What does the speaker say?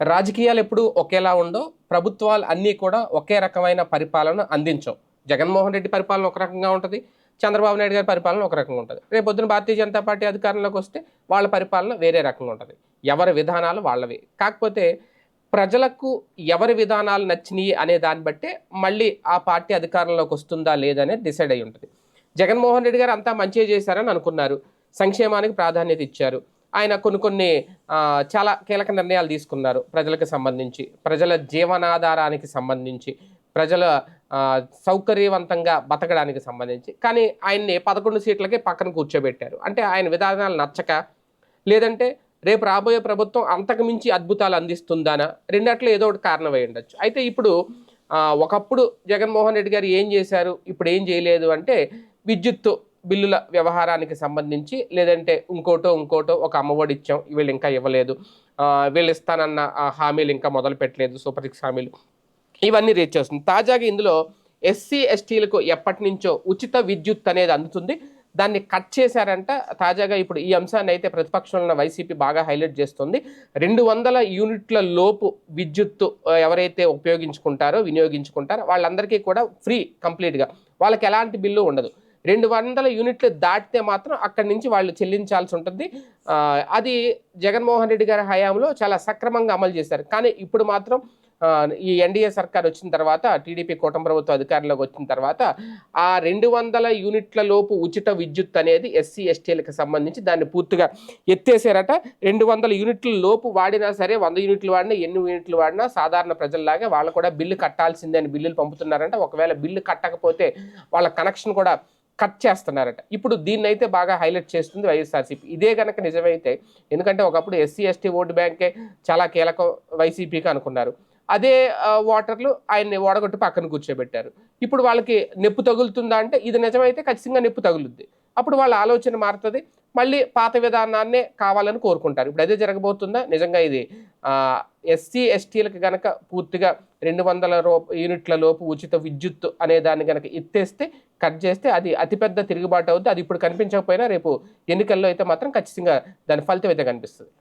రాజకీయాలు ఎప్పుడు ఒకేలా ఉండవు. ప్రభుత్వాలు అన్నీ కూడా ఒకే రకమైన పరిపాలన అందించవు. జగన్మోహన్ రెడ్డి పరిపాలన ఒక రకంగా ఉంటుంది. చంద్రబాబు నాయుడు గారి పరిపాలన ఒక రకంగా ఉంటుంది. రేపు పొద్దున భారతీయ జనతా పార్టీ అధికారంలోకి వస్తే వాళ్ళ పరిపాలన వేరే రకంగా ఉంటుంది. ఎవరి విధానాలు వాళ్ళవి. కాకపోతే ప్రజలకు ఎవరి విధానాలు నచ్చినాయి అనే దాన్ని బట్టే మళ్ళీ ఆ పార్టీ అధికారంలోకి వస్తుందా లేదనేది డిసైడ్ అయి ఉంటుంది. జగన్మోహన్ రెడ్డి గారు అంతా మంచిగా చేశారని అనుకున్నారు. సంక్షేమానికి ప్రాధాన్యత ఇచ్చారు. ఆయన కొన్ని కొన్ని చాలా కీలక నిర్ణయాలు తీసుకున్నారు ప్రజలకు సంబంధించి. ప్రజల జీవనాధారానికి సంబంధించి ప్రజల సౌకర్యవంతంగా బతకడానికి సంబంధించి. కానీ ఆయన్ని పదకొండు సీట్లకే పక్కన కూర్చోబెట్టారు. అంటే ఆయన విధానాలు నచ్చక లేదంటే రేపు రాబోయే ప్రభుత్వం అంతకు మించి అద్భుతాలు అందిస్తుందానా? రెండట్లో ఏదో ఒకటి కారణం అయి ఉండొచ్చు. అయితే ఇప్పుడు ఒకప్పుడు జగన్మోహన్ రెడ్డి గారు ఏం చేశారు? ఇప్పుడు ఏం చేయలేదు అంటే విద్యుత్తు బిల్లుల వ్యవహారానికి సంబంధించి లేదంటే ఇంకోటో ఇంకోటో ఒక అమ్మఒడి ఇచ్చాం వీళ్ళు ఇంకా ఇవ్వలేదు. వీళ్ళు ఇస్తానన్న హామీలు ఇంకా మొదలు పెట్టలేదు సూపర్ సిక్స్ హామీలు. ఇవన్నీ రీచ్ చేస్తుంది. తాజాగా ఇందులో ఎస్సీ ఎస్టీలకు ఎప్పటి నుంచో ఉచిత విద్యుత్ అనేది అందుతుంది. దాన్ని కట్ చేశారంట. తాజాగా ఇప్పుడు ఈ అంశాన్ని అయితే ప్రతిపక్షంలో ఉన్న వైసీపీ బాగా హైలైట్ చేస్తుంది. రెండు వందల యూనిట్ల లోపు విద్యుత్తు ఎవరైతే ఉపయోగించుకుంటారో వినియోగించుకుంటారో వాళ్ళందరికీ కూడా ఫ్రీ కంప్లీట్గా. వాళ్ళకి ఎలాంటి బిల్లు ఉండదు. రెండు వందల యూనిట్లు దాటితే మాత్రం అక్కడి నుంచి వాళ్ళు చెల్లించాల్సి ఉంటుంది. అది జగన్మోహన్ రెడ్డి గారి హయాంలో చాలా సక్రమంగా అమలు చేశారు. కానీ ఇప్పుడు మాత్రం ఈ ఎన్డీఏ సర్కార్ వచ్చిన తర్వాత టీడీపీ కూటమి ప్రభుత్వ అధికారంలోకి వచ్చిన తర్వాత ఆ రెండు వందల యూనిట్ల లోపు ఉచిత విద్యుత్ అనేది ఎస్సీ ఎస్టీలకు సంబంధించి దాన్ని పూర్తిగా ఎత్తేసారట. రెండు వందల యూనిట్ల లోపు వాడినా సరే వంద యూనిట్లు వాడినా ఎన్ని యూనిట్లు వాడినా సాధారణ ప్రజల్లాగా వాళ్ళు కూడా బిల్లు కట్టాల్సిందే అని బిల్లులు పంపుతున్నారంట. ఒకవేళ బిల్లు కట్టకపోతే వాళ్ళ కనెక్షన్ కూడా కట్ చేస్తున్నారట. ఇప్పుడు దీన్ని అయితే బాగా హైలైట్ చేస్తుంది వైఎస్ఆర్సీపీ. ఇదే కనుక నిజమైతే ఎందుకంటే ఒకప్పుడు ఎస్సీ ఎస్టీ ఓటు బ్యాంకే చాలా కీలకం వైసీపీకి అనుకున్నారు. అదే వాటర్లు ఓటర్లు ఆయన్ని ఓడగొట్టి పక్కన కూర్చోబెట్టారు. ఇప్పుడు వాళ్ళకి నొప్పు తగులుతుందా అంటే ఇది నిజమైతే ఖచ్చితంగా నొప్పు తగులుద్ది. అప్పుడు వాళ్ళ ఆలోచన మారుతుంది. మళ్ళీ పాత విధానాన్నే కావాలని కోరుకుంటారు. ఇప్పుడు అదే జరగబోతుందా? నిజంగా ఇది ఎస్సీ ఎస్టీలకు గనక పూర్తిగా రెండు వందల రూప యూనిట్ల లోపు ఉచిత విద్యుత్ అనే దాన్ని గనక ఎత్తేస్తే కట్ చేస్తే అది అతిపెద్ద తిరుగుబాటు అవుద్ది. అది ఇప్పుడు కనిపించకపోయినా రేపు ఎన్నికల్లో అయితే మాత్రం ఖచ్చితంగా దాని ఫలితం అయితే కనిపిస్తుంది.